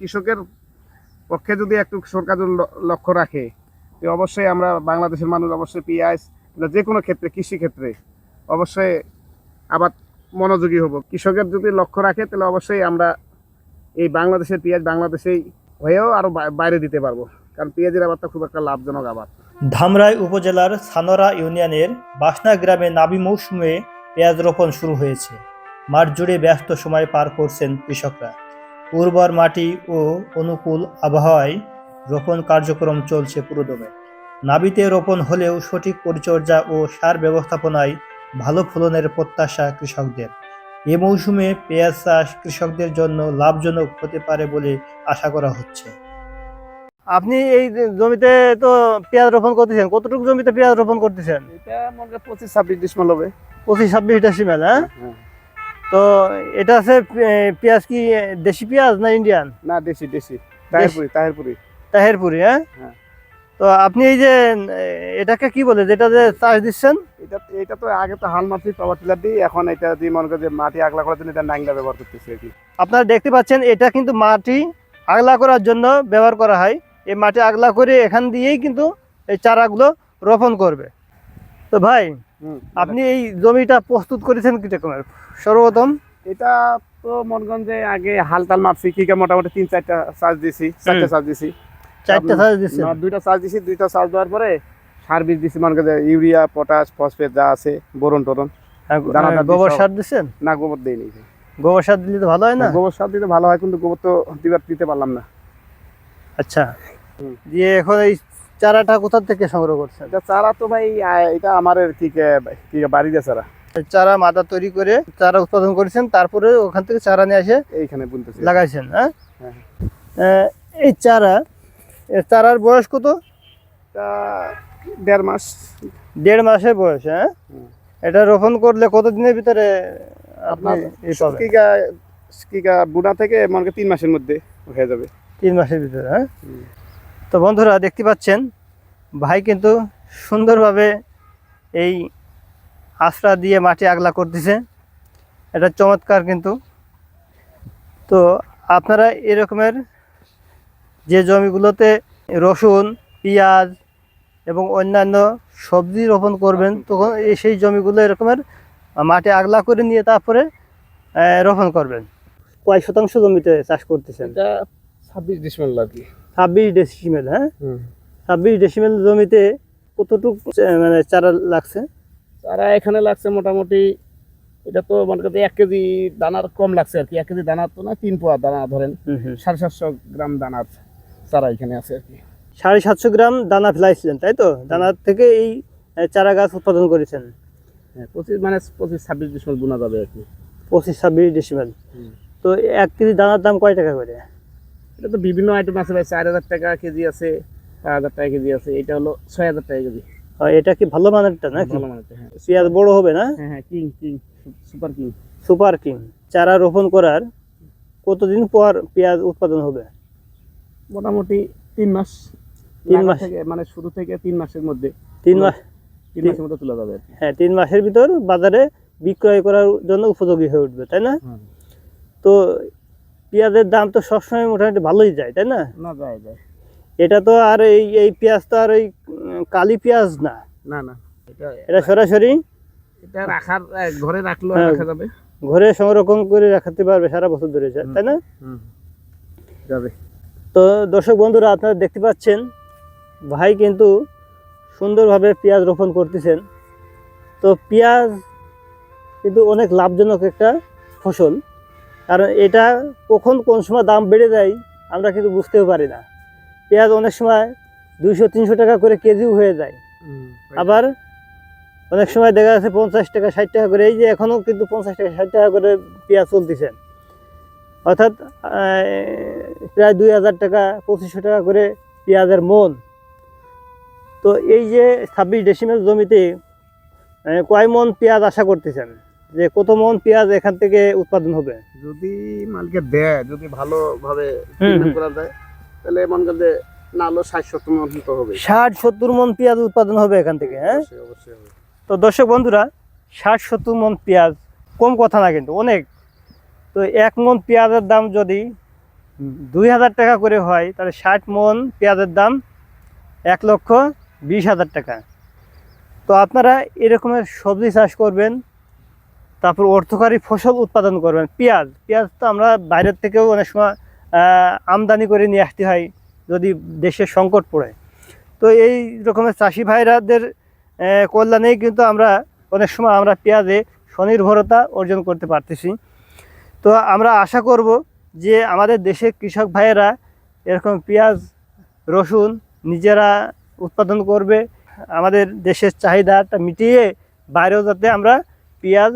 কৃষকের পক্ষে যদি একটু সরকার লক্ষ্য রাখে, তো অবশ্যই আমরা বাংলাদেশের মানুষ অবশ্যই পেঁয়াজ যে কোনো ক্ষেত্রে, কৃষি ক্ষেত্রে অবশ্যই আবার মনোযোগী হব। কৃষকের যদি লক্ষ্য রাখে, তাহলে অবশ্যই আমরা এই বাংলাদেশের পেঁয়াজ বাংলাদেশেই হয়েও আরও বাইরে দিতে পারব। কারণ পেঁয়াজের আবারটা খুব একটা লাভজনক আবাদ। ধামরাই উপজেলার সানরা ইউনিয়নের বাসনা গ্রামে নাবি মৌসুমে পেঁয়াজ রোপণ শুরু হয়েছে। মাঠ জুড়ে ব্যস্ত সময় পার করছেন কৃষকরা। উর্বর মাটি ও অনুকূল আবহাওয়ায় রোপণ কার্যক্রম চলছে পুরোদমে। নাবিতে রোপণ হলেও সঠিক পরিচর্যা ও সার ব্যবস্থাপনায় ভালো ফলনের প্রত্যাশা কৃষকদের। এ মৌসুমে পেঁয়াজ চাষ কৃষকদের জন্য লাভজনক হতে পারে বলে আশা করা হচ্ছে। আপনি এই জমিতে তো পেঁয়াজ রোপণ করতেছেন কতটুকু জমিতে পেঁয়াজ রোপণ করতেছেন? এটা মনে পঁচিশ ছাব্বিশ ডিসমেল হবে। পঁচিশ ছাব্বিশ ডেসিমেল হ্যাঁ। তো এটা আছে পেঁয়াজ কি দেশি পেঁয়াজ না ইন্ডিয়ান? না দেশি দেশি। তাহেরপুরি তাহেরপুরি। তাহেরপুরি হ্যাঁ? হ্যাঁ। তো আপনি এই যে এটাকে কি বলে যেটা যে চাষ দিচ্ছেন? এটা এটা তো আগে তো হাল মারছি পাওয়ার টিলার দিই এখন এটা দিয়ে মনে করে যে মাটি আগলা করার জন্য এটা নাইংলা ব্যবহার করতেছি আর কি। আপনারা দেখতে পাচ্ছেন এটা কিন্তু মাটি আগলা করার জন্য ব্যবহার করা হয়। এই মাটি আগলা করে এখান দিয়েই কিন্তু এই চারাগুলো রোপণ করবে। তো ভাই। আপনি এই জমিটা প্রস্তুত করেছেন কি রকমের? সর্বপ্রথম? এটা তো মনগঞ্জে আগে হাল টাল মারছি কি মোটামুটি তিন চারটা চার্জ দিছি চারটা চার্জ দিছি। চারটে দিচ্ছেন না, দুইটা চার্জ দিছি দুইটা চার্জ দেওয়ার পরে সার বীজ দিছি মনে করে ইউরিয়া পটাশ ফসফেট যা আছে বোরন টোরন। হ্যাঁ, হ্যাঁ, গোবর সার দিচ্ছেন না গোবর দেয়নি গোবর সার দিলে তো ভালো হয় না? গোবর সার দিতে ভালো হয় কিন্তু গোবর তো দিবার দিতে পারলাম না। আচ্ছা। দিয়ে এখন এই চারাটা কোথা থেকে সংগ্রহ করছেন? এটা চারা তো ভাই এটা আমার কি বাড়িতে চারা। এই চারা মাদা তৈরি করে চারা উৎপাদন করেছেন তারপরে ওখান থেকে চারা নিয়ে এসে এইখানে লাগাইছেন হ্যাঁ? হ্যাঁ। এই চারা চারার বয়স কত? দেড় মাস। দেড় মাসের বয়স হ্যাঁ? এটা রোপণ করলে কত দিনের ভিতরে আপনি আপনার বুনা থেকে মনে তিন মাসের মধ্যে হয়ে যাবে। তিন মাসের ভিতরে হ্যাঁ। তো বন্ধুরা দেখতে পাচ্ছেন ভাই কিন্তু সুন্দরভাবে এই আশ্রা দিয়ে মাটি আগলা করতেছে। এটা চমৎকার কিন্তু। তো আপনারা এরকমের যে জমিগুলোতে রসুন পেঁয়াজ এবং অন্যান্য সবজি রোপণ করবেন তখন এই সেই জমিগুলো এরকমের মাটি আগলা করে নিয়ে তারপরে রোপণ করবেন। কয় শতাংশ জমিতে চাষ করতেছেন? ছাব্বিশ ডিসেম্বর আর কি। ছাব্বিশ ডেসিমেল হ্যাঁ? ছাব্বিশ ডেসিমেল জমিতে কতটুকু মানে চারা লাগছে? চারা এখানে লাগছে মোটামুটি এটা তো মনে করতে এক কেজি দানার কম লাগছে আর কি। এক কেজি দানার তো না তিন পোয়া দানা ধরেন সাড়ে সাতশো গ্রাম দানার চারা এখানে আছে আর কি। সাড়ে সাতশো গ্রাম দানা ফেলাইছিলেন তাই তো? দানার থেকে এই চারা গাছ উৎপাদন করেছেন? হ্যাঁ পঁচিশ মানে পঁচিশ ছাব্বিশ ডিসেম্বর বোনা যাবে আর কি। পঁচিশ ছাব্বিশ ডেসিমেল। তো এক কেজি দানার দাম কয় টাকা করে? এটা তো বিভিন্ন আইটেম আছে ভাই চার হাজার টাকা কেজি আছে পাঁচ হাজার টাকা কেজি আছে এটা হলো ছয় হাজার টাকা কেজি। এটা কি ভালো মানেরটা না ভালো মানের হ্যাঁ। বড় হবে না? হ্যাঁ হ্যাঁ king king super king. Super king. চারা রোপণ করার কতদিন পর পেঁয়াজ উৎপাদন হবে? মোটামুটি তিন মাস তিন মাস। থেকে মানে শুরু থেকে তিন মাসের মধ্যে। তিন মাস। তিন মাসের মধ্যে তোলা যাবে। হ্যাঁ তিন মাসের ভিতর বাজারে বিক্রয় করার জন্য উপযোগী হয়ে উঠবে তাই না? তো পেঁয়াজের দাম তো সবসময় মোটামুটি ভালোই যায় তাই না? না যায় যায়। এটা তো আর এই এই পেঁয়াজ তো আর ওই কালি পেঁয়াজ না? না না। এটা সরাসরি? এটা রাখার ঘরে রাখলেও হ্যাঁ। রাখা যাবে। ঘরে সংরক্ষণ করে রাখতে পারবে সারা বছর ধরে যায়, তাই না? যাবে। তো দর্শক বন্ধুরা আপনারা দেখতে পাচ্ছেন ভাই কিন্তু সুন্দরভাবে পেঁয়াজ রোপণ করতেছেন। তো পেঁয়াজ কিন্তু অনেক লাভজনক একটা ফসল। কারণ এটা কখন কোন সময় দাম বেড়ে যায় আমরা কিন্তু বুঝতেও পারি না। পেঁয়াজ অনেক সময় দুইশো তিনশো টাকা করে কেজিও হয়ে যায়। আবার অনেক সময় দেখা যাচ্ছে পঞ্চাশ টাকা ষাট টাকা করে এই যে এখনও কিন্তু পঞ্চাশ টাকা ষাট টাকা করে পেঁয়াজ চলতেছে। অর্থাৎ প্রায় দুই হাজার টাকা পঁচিশশো টাকা করে পেঁয়াজের মন। তো এই যে ছাব্বিশ ডেসিমেল জমিতে কয় মন পেঁয়াজ আশা করতেছেন? যে কত মন পেঁয়াজ এখান থেকে উৎপাদন হবে? যদি মালকে দেয় যদি ভালোভাবে। করা যায় তাহলে মনে করতে না হলো ষাট সত্তর মন তো হবে ষাট সত্তর মন পেঁয়াজ উৎপাদন হবে এখান থেকে হ্যাঁ? অবশ্যই তো দর্শক বন্ধুরা ষাট সত্তর মন পেঁয়াজ কম কথা না কিন্তু অনেক। তো এক মন পেঁয়াজের দাম যদি দুই হাজার টাকা করে হয় তাহলে ষাট মন পেঁয়াজের দাম এক লক্ষ বিশ হাজার টাকা। তো আপনারা এরকমের সবজি চাষ করবেন তারপর অর্থকারী ফসল উৎপাদন করবেন। পেঁয়াজ পেঁয়াজ তো আমরা বাইরের থেকেও অনেক সময় আমদানি করে নিয়ে আসতে হয় যদি দেশের সংকট পড়ে। তো এই রকমের চাষি ভাইরাদের কল্যাণেই কিন্তু আমরা অনেক সময় আমরা পেঁয়াজে স্বনির্ভরতা অর্জন করতে পারতেছি। তো আমরা আশা করব যে আমাদের দেশের কৃষক ভাইয়েরা এরকম পেঁয়াজ, রসুন নিজেরা উৎপাদন করবে। আমাদের দেশের চাহিদাটা মিটিয়ে বাইরেও যাতে আমরা পেঁয়াজ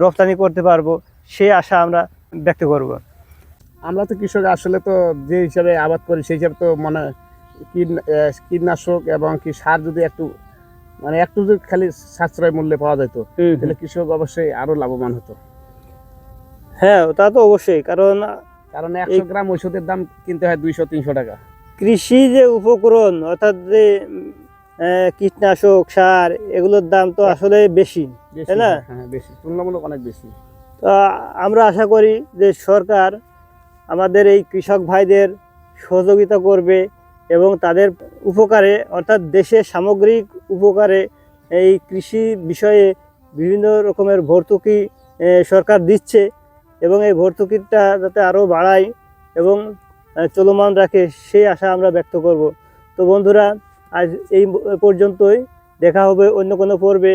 রপ্তানি করতে পারব সেই আশা আমরা ব্যক্ত করব। আমরা তো কৃষক আসলে তো যে হিসাবে আবাদ করি সেই হিসাবে তো মানে কীট- কীটনাশক এবং কি সার যদি একটু মানে একটু যদি খালি সাশ্রয় মূল্যে পাওয়া যেত তাহলে কৃষক অবশ্যই আরও লাভবান হতো। হ্যাঁ তা তো অবশ্যই কারণ কারণ একশো গ্রাম ওষুধের দাম কিনতে হয় দুইশো তিনশো টাকা। কৃষি যে উপকরণ অর্থাৎ যে কীটনাশক সার এগুলোর দাম তো আসলে বেশি বেশি, তাই না? হ্যাঁ বেশি তুলনামূলক অনেক বেশি। তো আমরা আশা করি যে সরকার আমাদের এই কৃষক ভাইদের সহযোগিতা করবে এবং তাদের উপকারে অর্থাৎ দেশের সামগ্রিক উপকারে এই কৃষি বিষয়ে বিভিন্ন রকমের ভর্তুকি সরকার দিচ্ছে এবং এই ভর্তুকিটা যাতে আরও বাড়ায় এবং চলমান রাখে সেই আশা আমরা ব্যক্ত করব। তো বন্ধুরা আজ এই পর্যন্তই। দেখা হবে অন্য কোনো পর্বে।